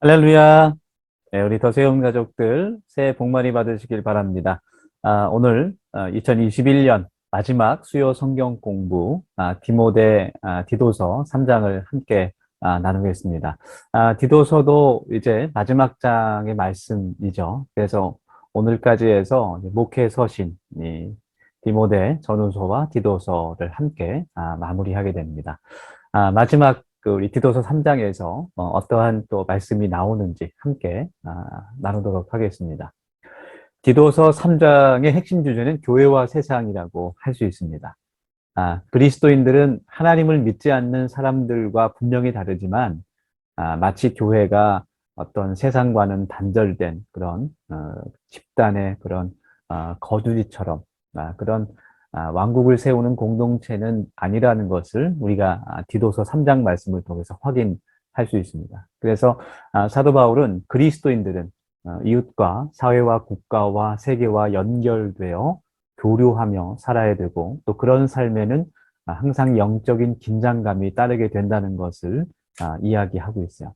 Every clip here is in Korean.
할렐루야. 네, 우리 더세움 가족들 새해 복 많이 받으시길 바랍니다. 아, 오늘 2021년 마지막 수요 성경 공부 아, 디모데 아, 디도서 3장을 함께 아, 나누겠습니다. 아, 디도서도 이제 마지막 장의 말씀이죠. 그래서 오늘까지 해서 목회 서신 이 디모데 전후서와 디도서를 함께 아, 마무리하게 됩니다. 아, 마지막 그 우리 디도서 3장에서 어, 떠한 또 말씀이 나오는지 함께 아, 나누도록 하겠습니다. 디도서 3장의 핵심 주제는 교회와 세상이라고 할 수 있습니다. 아, 그리스도인들은 하나님을 믿지 않는 사람들과 분명히 다르지만 아, 마치 교회가 어떤 세상과는 단절된 그런 어, 집단의 그런 어, 거주지처럼 아, 그런 아, 왕국을 세우는 공동체는 아니라는 것을 우리가 아, 디도서 3장 말씀을 통해서 확인할 수 있습니다. 그래서 아, 사도 바울은 그리스도인들은 어, 이웃과 사회와 국가와 세계와 연결되어 교류하며 살아야 되고 또 그런 삶에는 항상 영적인 긴장감이 따르게 된다는 것을 이야기하고 있어요.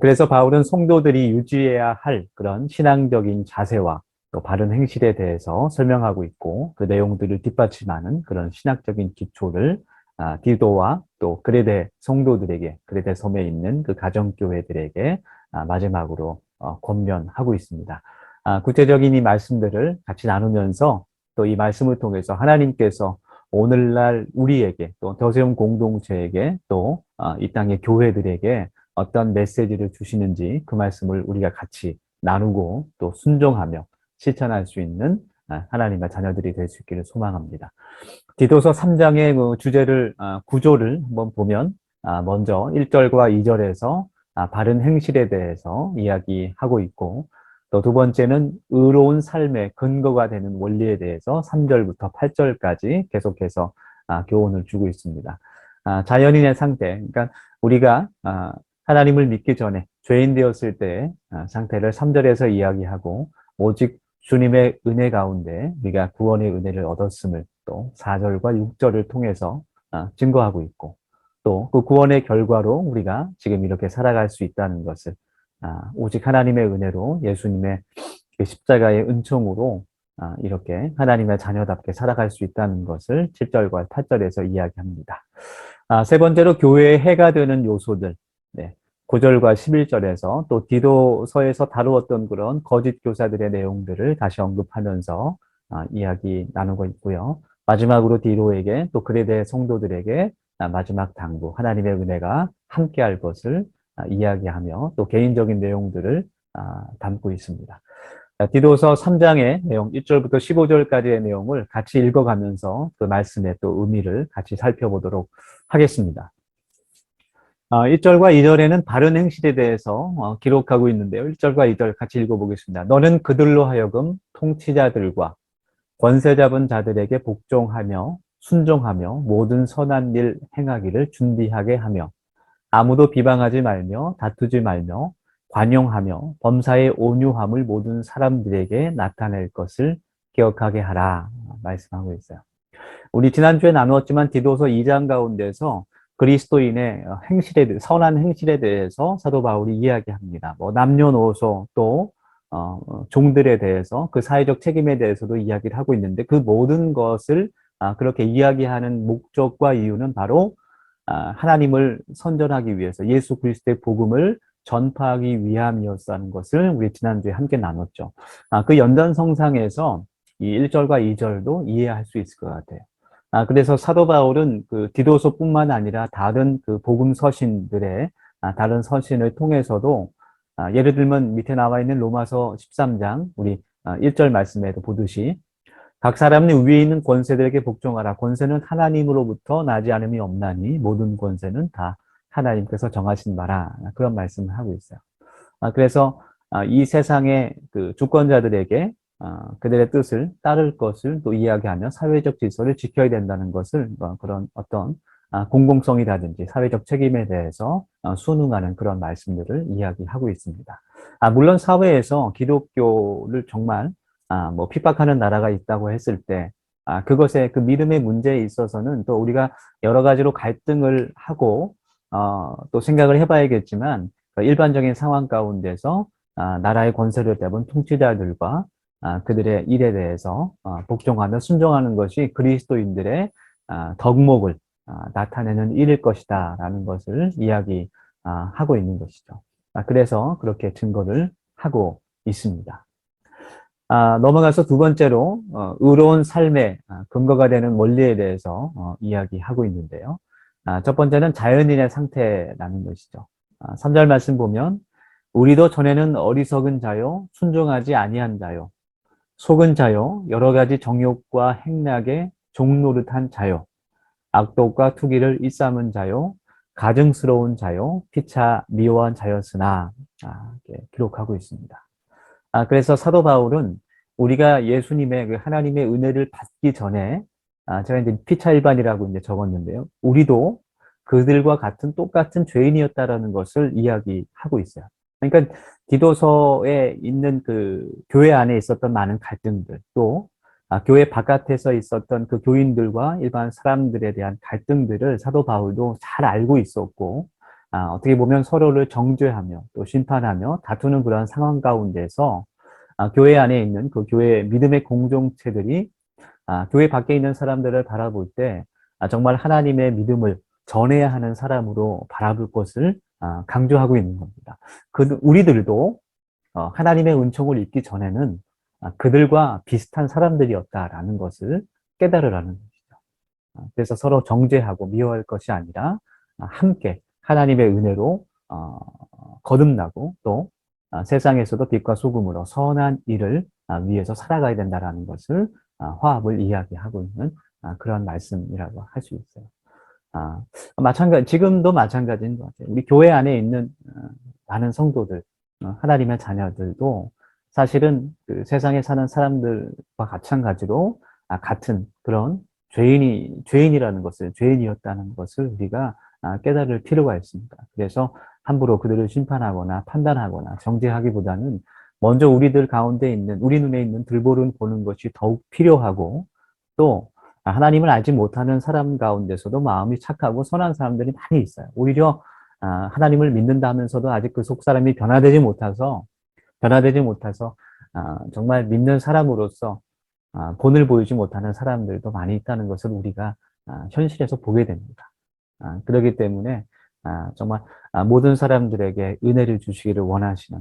그래서 바울은 성도들이 유지해야 할 그런 신앙적인 자세와 또 바른 행실에 대해서 설명하고 있고 그 내용들을 뒷받침하는 그런 신학적인 기초를 아, 디도와 또 그레데 성도들에게 그레데 섬에 있는 그 가정교회들에게 아, 마지막으로 어, 권면하고 있습니다. 아, 구체적인 이 말씀들을 같이 나누면서 또 이 말씀을 통해서 하나님께서 오늘날 우리에게 또 더세움 공동체에게 또 이 땅의 교회들에게 어떤 메시지를 주시는지 그 말씀을 우리가 같이 나누고 또 순종하며 실천할 수 있는 아, 하나님의 자녀들이 될 수 있기를 소망합니다. 디도서 3장의 그 주제를 아, 구조를 한번 보면 아, 먼저 1절과 2절에서 바른 행실에 대해서 이야기하고 있고 또 두 번째는 의로운 삶의 근거가 되는 원리에 대해서 3절부터 8절까지 계속해서 교훈을 주고 있습니다. 자연인의 상태, 그러니까 우리가 하나님을 믿기 전에 죄인 되었을 때 상태를 3절에서 이야기하고 오직 주님의 은혜 가운데 우리가 구원의 은혜를 얻었음을 또 4절과 6절을 통해서 아, 증거하고 있고 또 그 구원의 결과로 우리가 지금 이렇게 살아갈 수 있다는 것을 아, 오직 하나님의 은혜로 예수님의 그 십자가의 은총으로 아, 이렇게 하나님의 자녀답게 살아갈 수 있다는 것을 7절과 8절에서 이야기합니다. 세 번째로 교회의 해가 되는 요소들, 네. 9절과 11절에서 또 디도서에서 다루었던 그런 거짓 교사들의 내용들을 다시 언급하면서 아, 이야기 나누고 있고요. 마지막으로 디도에게 또 그에 대해 성도들에게 아, 마지막 당부 하나님의 은혜가 함께할 것을 아, 이야기하며 또 개인적인 내용들을 아, 담고 있습니다. 디도서 3장의 내용 1절부터 15절까지의 내용을 같이 읽어가면서 그 말씀의 또 의미를 같이 살펴보도록 하겠습니다. 1절과 어, 2절에는 바른 행실에 대해서 어, 기록하고 있는데요. 1절과 2절 같이 읽어보겠습니다. 너는 그들로 하여금 통치자들과 권세 잡은 자들에게 복종하며 순종하며 모든 선한 일 행하기를 준비하게 하며 아무도 비방하지 말며 다투지 말며 관용하며 범사의 온유함을 모든 사람들에게 나타낼 것을 기억하게 하라 말씀하고 있어요. 우리 지난주에 나누었지만 디도서 2장 가운데서 그리스도인의 행실에 선한 행실에 대해서 사도 바울이 이야기합니다. 뭐 남녀노소 또 어, 종들에 대해서 그 사회적 책임에 대해서도 이야기를 하고 있는데 그 모든 것을 아, 그렇게 이야기하는 목적과 이유는 바로 아, 하나님을 선전하기 위해서 예수 그리스도의 복음을 전파하기 위함이었다는 것을 우리 지난주에 함께 나눴죠. 아, 그 연단성상에서 이 1절과 2절도 이해할 수 있을 것 같아요. 아, 그래서 사도 바울은 그 디도서뿐만 아니라 다른 그 복음 서신들의 아, 다른 서신을 통해서도 아, 예를 들면 밑에 나와 있는 로마서 13장 우리 아, 1절 말씀에도 보듯이 각 사람은 위에 있는 권세들에게 복종하라. 권세는 하나님으로부터 나지 않음이 없나니 모든 권세는 다 하나님께서 정하신 바라. 그런 말씀을 하고 있어요. 아, 그래서 아, 이 세상의 그 주권자들에게 어, 그들의 뜻을 따를 것을 또 이야기하며 사회적 질서를 지켜야 된다는 것을 어, 그런 어떤 아, 공공성이라든지 사회적 책임에 대해서 어, 순응하는 그런 말씀들을 이야기하고 있습니다. 아, 물론 사회에서 기독교를 정말 아, 뭐 핍박하는 나라가 있다고 했을 때 아, 그것의 그 믿음의 문제에 있어서는 또 우리가 여러 가지로 갈등을 하고 어, 또 생각을 해봐야겠지만 그 일반적인 상황 가운데서 아, 나라의 권세를 잡은 통치자들과 아, 그들의 일에 대해서 어, 복종하며 순종하는 것이 그리스도인들의 아, 덕목을 아, 나타내는 일일 것이다 라는 것을 이야기하고 있는 것이죠. 아, 그래서 그렇게 증거를 하고 있습니다. 아, 넘어가서 두 번째로 어, 의로운 삶의 아, 근거가 되는 원리에 대해서 어, 이야기하고 있는데요. 아, 첫 번째는 자연인의 상태라는 것이죠. 아, 3절 말씀 보면 우리도 전에는 어리석은 자요 순종하지 아니한 자요 속은 자요 여러 가지 정욕과 행락에 종노릇한 자요 악독과 투기를 일삼은 자요 가증스러운 자요 피차 미워한 자였으나 아, 기록하고 있습니다. 아, 그래서 사도 바울은 우리가 예수님의 그 하나님의 은혜를 받기 전에 아, 제가 이제 피차 일반이라고 이제 적었는데요. 우리도 그들과 같은 똑같은 죄인이었다라는 것을 이야기하고 있어요. 그러니까 디도서에 있는 그 교회 안에 있었던 많은 갈등들 또 아, 교회 바깥에서 있었던 그 교인들과 일반 사람들에 대한 갈등들을 사도 바울도 잘 알고 있었고 아, 어떻게 보면 서로를 정죄하며 또 심판하며 다투는 그런 상황 가운데서 아, 교회 안에 있는 그 교회 믿음의 공동체들이 아, 교회 밖에 있는 사람들을 바라볼 때 아, 정말 하나님의 믿음을 전해야 하는 사람으로 바라볼 것을 아, 강조하고 있는 겁니다. 그 우리들도 어, 하나님의 은총을 입기 전에는 아, 그들과 비슷한 사람들이었다라는 것을 깨달으라는 것이죠. 아, 그래서 서로 정죄하고 미워할 것이 아니라 아, 함께 하나님의 은혜로 어, 거듭나고 또 세상에서도 빛과 소금으로 선한 일을 위해서 살아가야 된다라는 것을 화합을 이야기하고 있는 그런 말씀이라고 할 수 있어요. 아, 마찬가지, 지금도 마찬가지인 것 같아요. 우리 교회 안에 있는 많은 성도들, 어, 하나님의 자녀들도 사실은 그 세상에 사는 사람들과 마찬가지로 같은 그런 죄인이, 죄인이라는 것을, 죄인이었다는 것을 우리가 아, 깨달을 필요가 있습니다. 그래서 함부로 그들을 심판하거나 판단하거나 정죄하기보다는 먼저 우리들 가운데 있는 우리 눈에 있는 들보를 보는 것이 더욱 필요하고 또 하나님을 알지 못하는 사람 가운데서도 마음이 착하고 선한 사람들이 많이 있어요. 오히려 아, 하나님을 믿는다 하면서도 아직 그 속 사람이 변화되지 못해서 변화되지 못해서 아, 정말 믿는 사람으로서 본을 보이지 못하는 사람들도 많이 있다는 것을 우리가 현실에서 보게 됩니다. 아, 그렇기 때문에 아, 정말 아, 모든 사람들에게 은혜를 주시기를 원하시는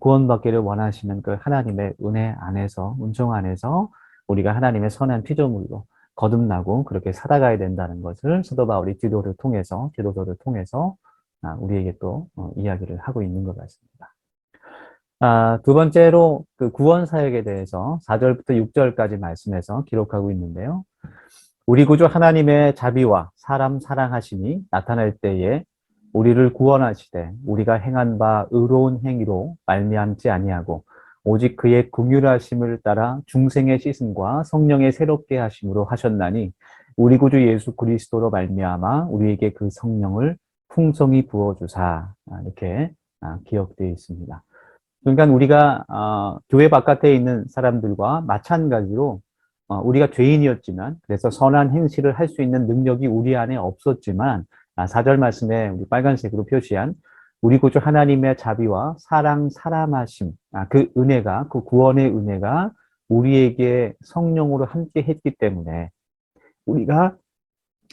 구원받기를 원하시는 그 하나님의 은혜 안에서 운종 안에서 우리가 하나님의 선한 피조물로 거듭나고 그렇게 살아가야 된다는 것을 사도 바울이 디도를 통해서 디도서를 통해서 우리에게 또 어, 이야기를 하고 있는 것 같습니다. 두 번째로 그 구원 사역에 대해서 4절부터 6절까지 말씀해서 기록하고 있는데요. 우리 구주 하나님의 자비와 사람 사랑하심이 나타날 때에 우리를 구원하시되 우리가 행한 바 의로운 행위로 말미암지 아니하고 오직 그의 긍휼하심을 따라 중생의 씻음과 성령의 새롭게 하심으로 하셨나니 우리 구주 예수 그리스도로 말미암아 우리에게 그 성령을 풍성히 부어 주사 아, 이렇게 아, 기억되어 있습니다. 그러니까 우리가 어, 교회 바깥에 있는 사람들과 마찬가지로 어, 우리가 죄인이었지만 그래서 선한 행실을 할 수 있는 능력이 우리 안에 없었지만 아, 4절 말씀에 우리 빨간색으로 표시한 우리 구주 하나님의 자비와 사랑, 사람하심, 아, 그 은혜가, 그 구원의 은혜가 우리에게 성령으로 함께 했기 때문에 우리가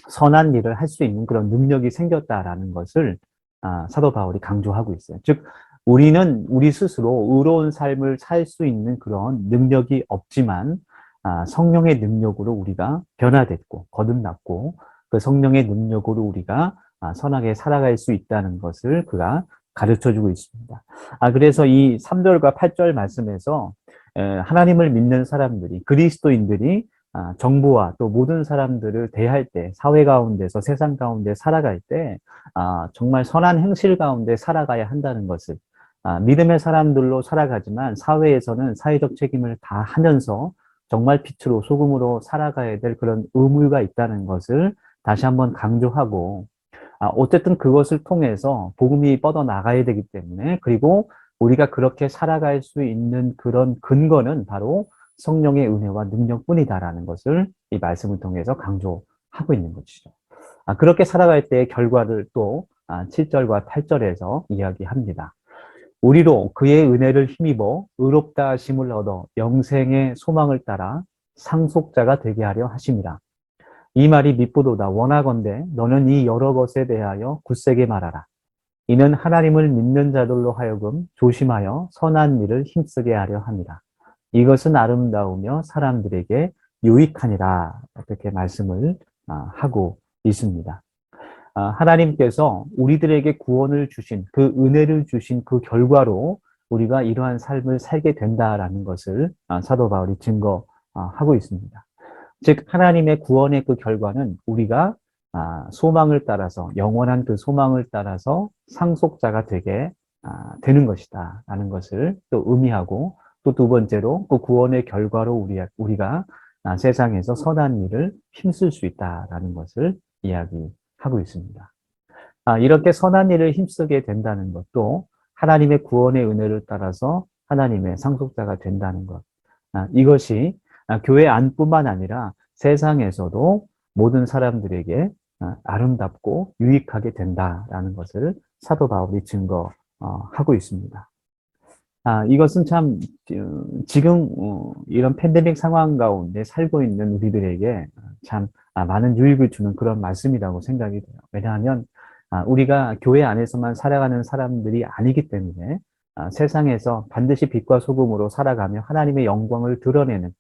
선한 일을 할 수 있는 그런 능력이 생겼다라는 것을 아, 사도 바울이 강조하고 있어요. 즉, 우리는 우리 스스로 의로운 삶을 살 수 있는 그런 능력이 없지만 아, 성령의 능력으로 우리가 변화됐고 거듭났고 그 성령의 능력으로 우리가 아, 선하게 살아갈 수 있다는 것을 그가 가르쳐 주고 있습니다. 아, 그래서 이 3절과 8절 말씀에서 하나님을 믿는 사람들이, 그리스도인들이 아, 정부와 또 모든 사람들을 대할 때, 사회 가운데서 세상 가운데 살아갈 때, 정말 선한 행실 가운데 살아가야 한다는 것을, 믿음의 사람들로 살아가지만 사회에서는 사회적 책임을 다 하면서 정말 빛으로 소금으로 살아가야 될 그런 의무가 있다는 것을 다시 한번 강조하고 아, 어쨌든 그것을 통해서 복음이 뻗어 나가야 되기 때문에 그리고 우리가 그렇게 살아갈 수 있는 그런 근거는 바로 성령의 은혜와 능력뿐이다라는 것을 이 말씀을 통해서 강조하고 있는 것이죠. 아, 그렇게 살아갈 때의 결과를 또 7절과 8절에서 이야기합니다. 우리로 그의 은혜를 힘입어 의롭다 하심을 얻어 영생의 소망을 따라 상속자가 되게 하려 하심이라. 이 말이 밑보도다 원하건대 너는 이 여러 것에 대하여 굳세게 말하라. 이는 하나님을 믿는 자들로 하여금 조심하여 선한 일을 힘쓰게 하려 함이라. 이것은 아름다우며 사람들에게 유익하니라. 이렇게 말씀을 아, 하고 있습니다. 아, 하나님께서 우리들에게 구원을 주신 그 은혜를 주신 그 결과로 우리가 이러한 삶을 살게 된다라는 것을 아, 사도 바울이 증거하고 있습니다. 즉 하나님의 구원의 그 결과는 우리가 소망을 따라서 영원한 그 소망을 따라서 상속자가 되게 되는 것이다 라는 것을 또 의미하고 또 두 번째로 그 구원의 결과로 우리가 세상에서 선한 일을 힘쓸 수 있다라는 것을 이야기. 하고 있습니다. 아, 이렇게 선한 일을 힘쓰게 된다는 것도 하나님의 구원의 은혜를 따라서 하나님의 상속자가 된다는 것. 아, 이것이 아, 교회 안뿐만 아니라 세상에서도 모든 사람들에게 아, 아름답고 유익하게 된다라는 것을 사도 바울이 증거하고 있습니다. 아, 이것은 참, 어, 지금, 어, 이런 팬데믹 상황 가운데 살고 있는 우리들에게 참 아, 많은 유익을 주는 그런 말씀이라고 생각이 돼요. 왜냐하면, 아, 우리가 교회 안에서만 살아가는 사람들이 아니기 때문에, 아, 세상에서 반드시 빛과 소금으로 살아가며 하나님의 영광을 드러내는 아,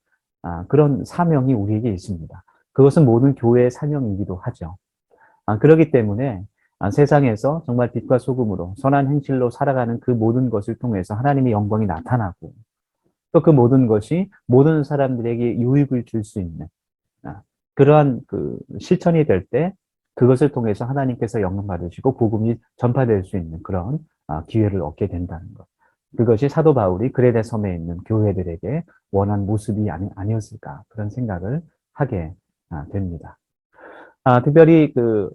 그런 사명이 우리에게 있습니다. 그것은 모든 교회의 사명이기도 하죠. 아, 그렇기 때문에 아, 세상에서 정말 빛과 소금으로 선한 행실로 살아가는 그 모든 것을 통해서 하나님의 영광이 나타나고 또 그 모든 것이 모든 사람들에게 유익을 줄 수 있는 아, 그러한 그 실천이 될 때 그것을 통해서 하나님께서 영광 받으시고 복음이 전파될 수 있는 그런 아, 기회를 얻게 된다는 것. 그것이 사도 바울이 그레데 섬에 있는 교회들에게 원한 모습이 아니, 아니었을까 그런 생각을 하게 됩니다. 아, 특별히 그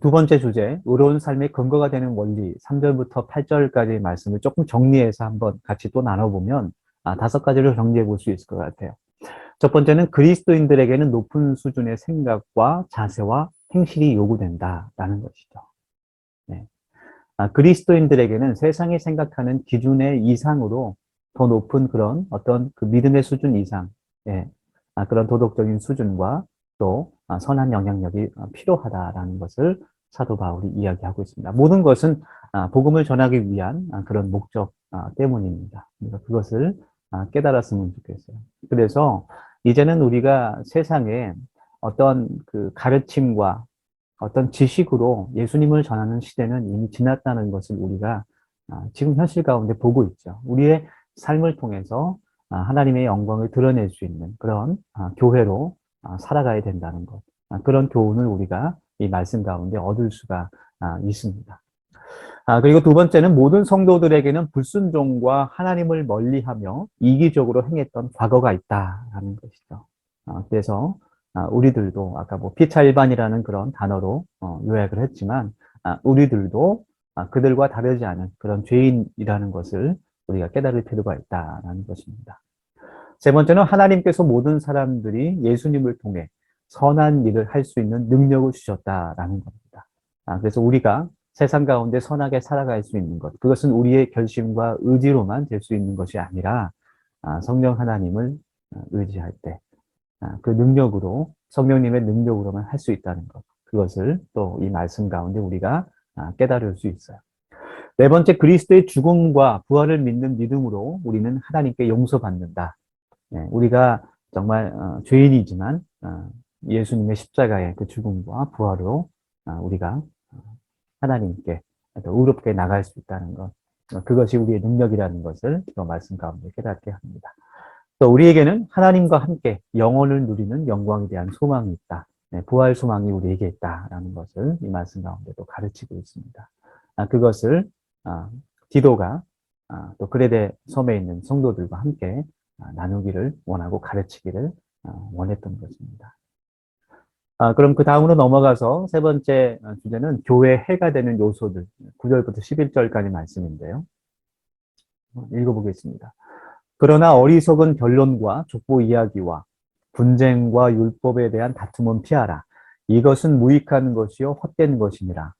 두 번째 주제, 의로운 삶의 근거가 되는 원리, 3절부터 8절까지 말씀을 조금 정리해서 한번 같이 또 나눠보면 아, 다섯 가지를 정리해 볼 수 있을 것 같아요. 첫 번째는 그리스도인들에게는 높은 수준의 생각과 자세와 행실이 요구된다라는 것이죠. 네. 아, 그리스도인들에게는 세상이 생각하는 기준의 이상으로 더 높은 그런 어떤 그 믿음의 수준 이상, 예. 아, 그런 도덕적인 수준과 또 아, 선한 영향력이 어, 필요하다라는 것을 사도 바울이 이야기하고 있습니다. 모든 것은 아, 복음을 전하기 위한 아, 그런 목적 때문입니다. 그래서 그것을 깨달았으면 좋겠어요. 그래서 이제는 우리가 세상에 어떤 그 가르침과 어떤 지식으로 예수님을 전하는 시대는 이미 지났다는 것을 우리가 지금 현실 가운데 보고 있죠. 우리의 삶을 통해서 하나님의 영광을 드러낼 수 있는 그런 교회로 아, 살아가야 된다는 것. 아, 그런 교훈을 우리가 이 말씀 가운데 얻을 수가 아, 있습니다. 그리고 두 번째는 모든 성도들에게는 불순종과 하나님을 멀리하며 이기적으로 행했던 과거가 있다라는 것이죠. 그래서 우리들도 아까 뭐 피차 일반이라는 그런 단어로 어, 요약을 했지만 우리들도 그들과 다르지 않은 그런 죄인이라는 것을 우리가 깨달을 필요가 있다라는 것입니다. 세 번째는 하나님께서 모든 사람들이 예수님을 통해 선한 일을 할 수 있는 능력을 주셨다라는 겁니다. 아, 그래서 우리가 세상 가운데 선하게 살아갈 수 있는 것, 그것은 우리의 결심과 의지로만 될 수 있는 것이 아니라 아, 성령 하나님을 아, 의지할 때, 아, 그 능력으로, 성령님의 능력으로만 할 수 있다는 것, 그것을 또 이 말씀 가운데 우리가 아, 깨달을 수 있어요. 네 번째, 그리스도의 죽음과 부활을 믿는 믿음으로 우리는 하나님께 용서받는다. 예, 우리가 정말 어, 죄인이지만 어, 예수님의 십자가의 그 죽음과 부활로 어, 우리가 하나님께 의롭게 나갈 수 있다는 것, 그것이 우리의 능력이라는 것을 이 말씀 가운데 깨닫게 합니다. 또 우리에게는 하나님과 함께 영혼을 누리는 영광에 대한 소망이 있다. 네, 부활 소망이 우리에게 있다라는 것을 이 말씀 가운데도 가르치고 있습니다. 아, 그것을 디도가 또 그레데 섬에 있는 성도들과 함께 아, 나누기를 원하고 가르치기를 아, 원했던 것입니다. 아, 그럼 그 다음으로 넘어가서 세 번째 주제는 교회 해가 되는 요소들 9절부터 11절까지 말씀인데요. 읽어보겠습니다. 그러나 어리석은 결론과 족보 이야기와 분쟁과 율법에 대한 다툼은 피하라. 이것은 무익한 것이요 헛된 것이니라.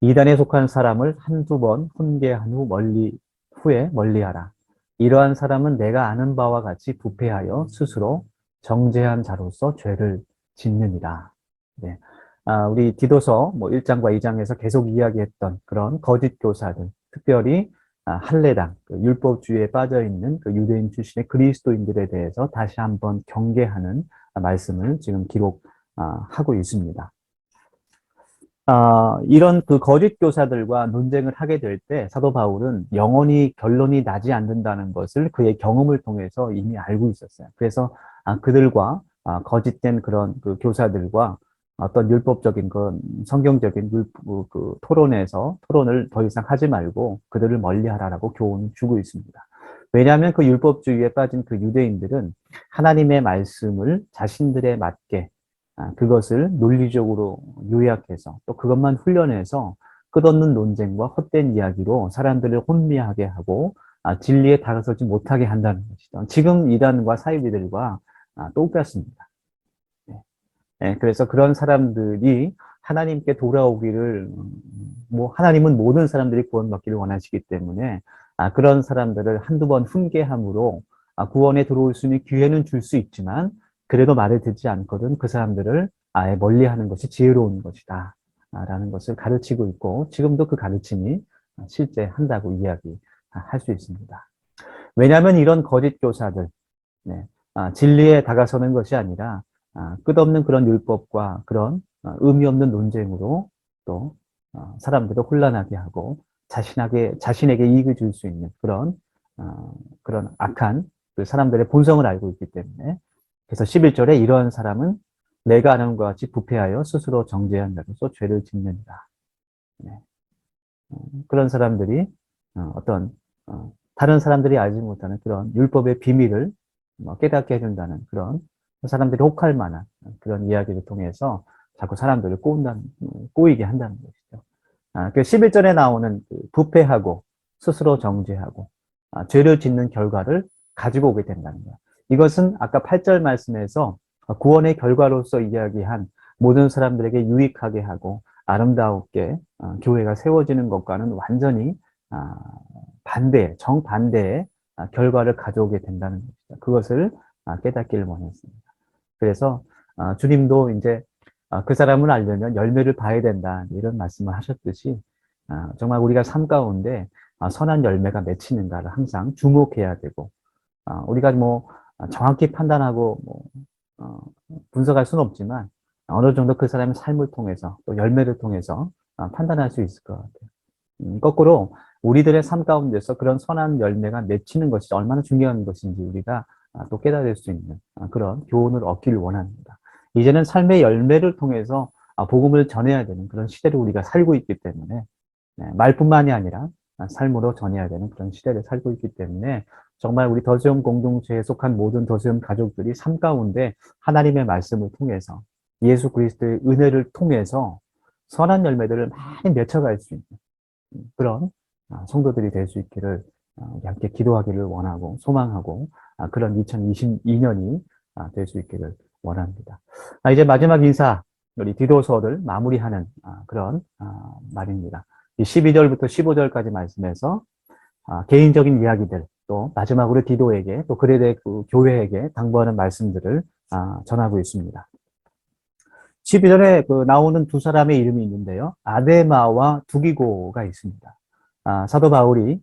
이단에 속한 사람을 한두 번 훈계한 후 멀리 후에 멀리하라. 이러한 사람은 내가 아는 바와 같이 부패하여 스스로 정죄한 자로서 죄를 짓느니라. 네. 아, 우리 디도서 뭐 1장과 2장에서 계속 이야기했던 그런 거짓 교사들, 특별히 아, 할례당, 그 율법주의에 빠져 있는 그 유대인 출신의 그리스도인들에 대해서 다시 한번 경계하는 말씀을 지금 기록하고 있습니다. 아, 이런 그 거짓 교사들과 논쟁을 하게 될 때 사도 바울은 영원히 결론이 나지 않는다는 것을 그의 경험을 통해서 이미 알고 있었어요. 그래서 아, 그들과 아, 거짓된 그런 그 교사들과 어떤 율법적인 그 성경적인 율, 그, 그 토론에서 토론을 더 이상 하지 말고 그들을 멀리하라라고 교훈을 주고 있습니다. 왜냐하면 그 율법주의에 빠진 그 유대인들은 하나님의 말씀을 자신들에 맞게 아, 그것을 논리적으로 요약해서 또 그것만 훈련해서 끝없는 논쟁과 헛된 이야기로 사람들을 혼미하게 하고 아, 진리에 다가서지 못하게 한다는 것이죠. 지금 이단과 사이비들과 아, 똑같습니다. 네, 그래서 그런 사람들이 하나님께 돌아오기를 음, 뭐 하나님은 모든 사람들이 구원받기를 원하시기 때문에 아, 그런 사람들을 한두 번 훈계함으로 아, 구원에 들어올 수 있는 기회는 줄 수 있지만 그래도 말을 듣지 않거든 그 사람들을 아예 멀리하는 것이 지혜로운 것이다 라는 것을 가르치고 있고 지금도 그 가르침이 실제 한다고 이야기할 수 있습니다. 왜냐하면 이런 거짓 교사들 네, 아, 진리에 다가서는 것이 아니라 아, 끝없는 그런 율법과 그런 어, 의미 없는 논쟁으로 또 어, 사람들을 혼란하게 하고 자신에게 자신에게 이익을 줄 수 있는 그런 어, 그런 악한 그 사람들의 본성을 알고 있기 때문에 그래서 11절에 이러한 사람은 내가 아는 것 같이 부패하여 스스로 정죄한 자로서 죄를 짓는다. 네. 그런 사람들이 어떤 다른 사람들이 알지 못하는 그런 율법의 비밀을 뭐 깨닫게 해준다는 그런 사람들이 혹할 만한 그런 이야기를 통해서 자꾸 사람들을 꼬운다는, 꼬이게 한다는 것이죠. 아, 그 11절에 나오는 그 부패하고 스스로 정죄하고 아, 죄를 짓는 결과를 가지고 오게 된다는 거예요. 이것은 아까 8절 말씀에서 구원의 결과로서 이야기한 모든 사람들에게 유익하게 하고 아름다웠게 아, 교회가 세워지는 것과는 완전히 아, 반대, 정반대의 아, 결과를 가져오게 된다는 것이죠. 그것을 아, 깨닫기를 원했습니다. 그래서 아, 주님도 이제 아, 그 사람을 알려면 열매를 봐야 된다 이런 말씀을 하셨듯이 아, 정말 우리가 삶 가운데 선한 열매가 맺히는가를 항상 주목해야 되고 우리가 뭐 정확히 판단하고 뭐 어, 분석할 수는 없지만 어느 정도 그 사람의 삶을 통해서 또 열매를 통해서 판단할 수 있을 것 같아요. 음, 거꾸로 우리들의 삶 가운데서 그런 선한 열매가 맺히는 것이 얼마나 중요한 것인지 우리가 아, 또 깨달을 수 있는 아, 그런 교훈을 얻기를 원합니다. 이제는 삶의 열매를 통해서 아, 복음을 전해야 되는 그런 시대를 우리가 살고 있기 때문에 네, 말뿐만이 아니라 삶으로 전해야 되는 그런 시대를 살고 있기 때문에 정말 우리 더세움 공동체에 속한 모든 더세움 가족들이 삶 가운데 하나님의 말씀을 통해서 예수 그리스도의 은혜를 통해서 선한 열매들을 많이 맺혀갈 수 있는 그런 성도들이 될 수 있기를 함께 기도하기를 원하고 소망하고 아, 그런 2022년이 아, 될수 있기를 원합니다. 아, 이제 마지막 인사, 우리 디도서를 마무리하는 그런 말입니다. 12절부터 15절까지 말씀해서 개인적인 이야기들, 또 마지막으로 디도에게, 또 그레데 그 교회에게 당부하는 말씀들을 전하고 있습니다. 12절에 그 나오는 두 사람의 이름이 있는데요. 아데마와 두기고가 있습니다. 사도 바울이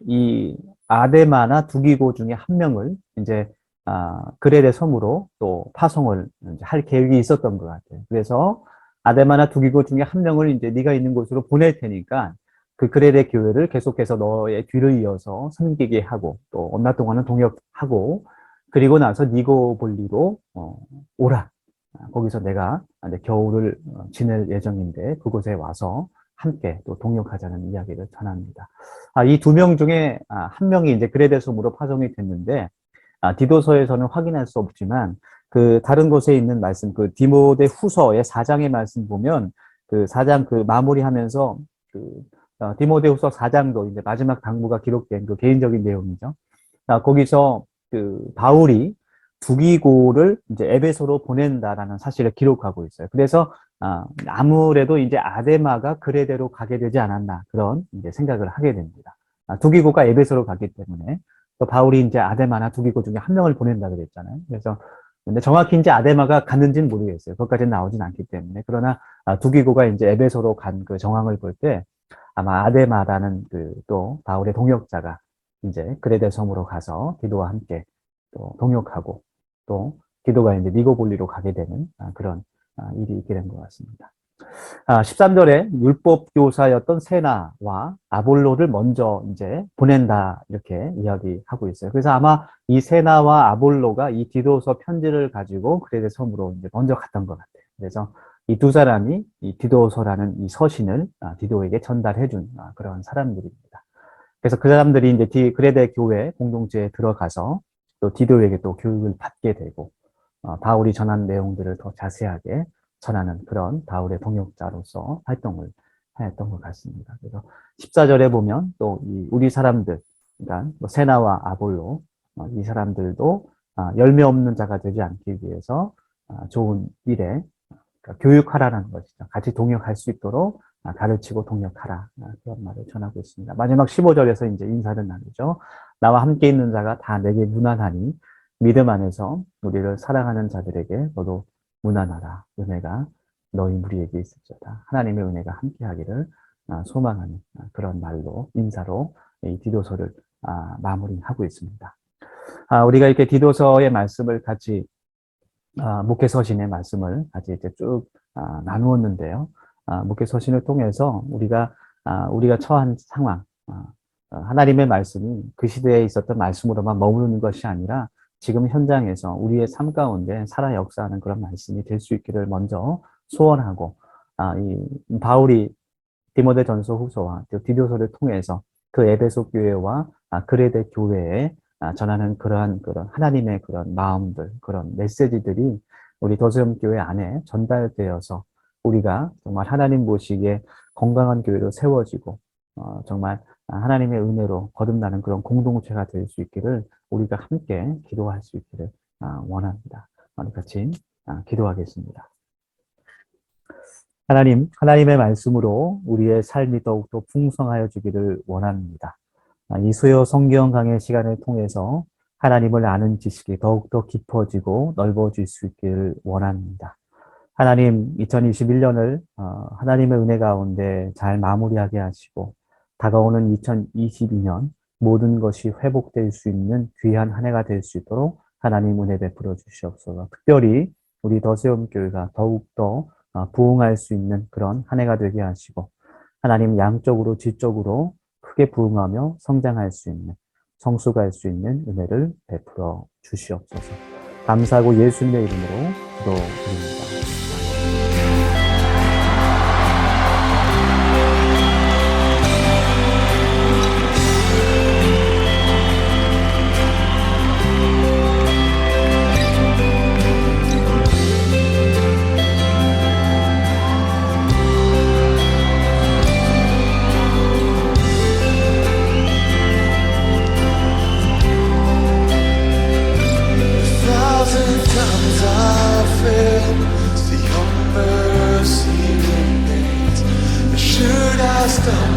이 아데마나 두기고 중에 한 명을 이제 아, 그레데 섬으로 또 파송을 할 계획이 있었던 것 같아요. 그래서 아데마나 두기고 중에 한 명을 이제 네가 있는 곳으로 보낼 테니까 그 그레데 교회를 계속해서 너의 뒤를 이어서 섬기게 하고 또 얼마 동안은 동역하고 그리고 나서 니고볼리로 어, 오라. 거기서 내가 이제 겨울을 어, 지낼 예정인데 그곳에 와서 함께 또 동역하자는 이야기를 전합니다. 아, 이 두 명 중에 아, 한 명이 이제 그레데솜으로 파송이 됐는데 아, 디도서에서는 확인할 수 없지만 그 다른 곳에 있는 말씀 그 디모데 후서의 4장의 말씀 보면 그 4장 그 마무리하면서 그 어, 디모데 후서 4장도 이제 마지막 당부가 기록된 그 개인적인 내용이죠. 아, 거기서 그 바울이 두기고를 이제 에베소로 보낸다라는 사실을 기록하고 있어요. 그래서 아, 아무래도 이제 아데마가 그레데로 가게 되지 않았나 그런 이제 생각을 하게 됩니다. 아, 두기고가 에베소로 갔기 때문에 또 바울이 이제 아데마나 두기고 중에 한 명을 보낸다 그랬잖아요. 그래서 근데 정확히 이제 아데마가 갔는지는 모르겠어요. 그것까지는 나오진 않기 때문에 그러나 아, 두기고가 이제 에베소로 간 그 정황을 볼 때 아마 아데마라는 그 또 바울의 동역자가 이제 그레데 섬으로 가서 디도와 함께 또 동역하고 또 디도가 이제 니고볼리로 가게 되는 아, 그런 아, 일이 있게 된 것 같습니다. 아, 13절에 율법 교사였던 세나와 아볼로를 먼저 이제 보낸다 이렇게 이야기하고 있어요. 그래서 아마 이 세나와 아볼로가 이 디도서 편지를 가지고 그레데 섬으로 이제 먼저 갔던 것 같아요. 그래서 이 두 사람이 이 디도서라는 이 서신을 아, 디도에게 전달해준 아, 그런 사람들입니다. 그래서 그 사람들이 이제 디, 그레데 교회 공동체에 들어가서 또 디도에게 또 교육을 받게 되고 어, 바울이 전한 내용들을 더 자세하게 전하는 그런 바울의 동역자로서 활동을 하였던 것 같습니다. 그래서 14절에 보면 또이 우리 사람들, 그러니까 뭐 세나와 아볼로 어, 이 사람들도 아, 열매 없는 자가 되지 않기 위해서 아, 좋은 일에 그러니까 교육하라는 것이죠. 같이 동역할 수 있도록 아, 가르치고 동역하라 아, 그런 말을 전하고 있습니다. 마지막 15절에서 이제 인사를 나누죠. 나와 함께 있는 자가 다 내게 무난하니 믿음 안에서 우리를 사랑하는 자들에게 너도 무난하라. 은혜가 너희 무리에게 있을지어다. 하나님의 은혜가 함께하기를 아, 소망하는 아, 그런 말로 인사로 이 디도서를 아, 마무리하고 있습니다. 우리가 이렇게 디도서의 말씀을 같이 목회 서신의 말씀을 같이 이제 쭉 나누었는데요. 목회 서신을 통해서 우리가 우리가 처한 상황, 하나님의 말씀이 그 시대에 있었던 말씀으로만 머무르는 것이 아니라 지금 현장에서 우리의 삶 가운데 살아 역사하는 그런 말씀이 될 수 있기를 먼저 소원하고 아, 이 바울이 디모데 전서 후서와 디도서를 통해서 그 에베소 교회와 아, 그레데 교회에 아, 전하는 그러한 그런 하나님의 그런 마음들, 그런 메시지들이 우리 도수염 교회 안에 전달되어서 우리가 정말 하나님 보시기에 건강한 교회로 세워지고 어, 정말 하나님의 은혜로 거듭나는 그런 공동체가 될 수 있기를 우리가 함께 기도할 수 있기를 아, 원합니다. 우리 같이 아, 기도하겠습니다. 하나님, 하나님의 말씀으로 우리의 삶이 더욱더 풍성하여 주기를 원합니다. 아, 이 수요 성경 강의 시간을 통해서 하나님을 아는 지식이 더욱더 깊어지고 넓어질 수 있기를 원합니다. 하나님, 2021년을 어, 하나님의 은혜 가운데 잘 마무리하게 하시고 다가오는 2022년 모든 것이 회복될 수 있는 귀한 한 해가 될 수 있도록 하나님 은혜 베풀어 주시옵소서. 특별히 우리 더세움 교회가 더욱더 어, 부흥할 수 있는 그런 한 해가 되게 하시고 하나님 양적으로 질적으로 크게 부흥하며 성장할 수 있는 성수갈 수 있는 은혜를 베풀어 주시옵소서. 감사하고 예수님의 이름으로 기도드립니다. Awesome.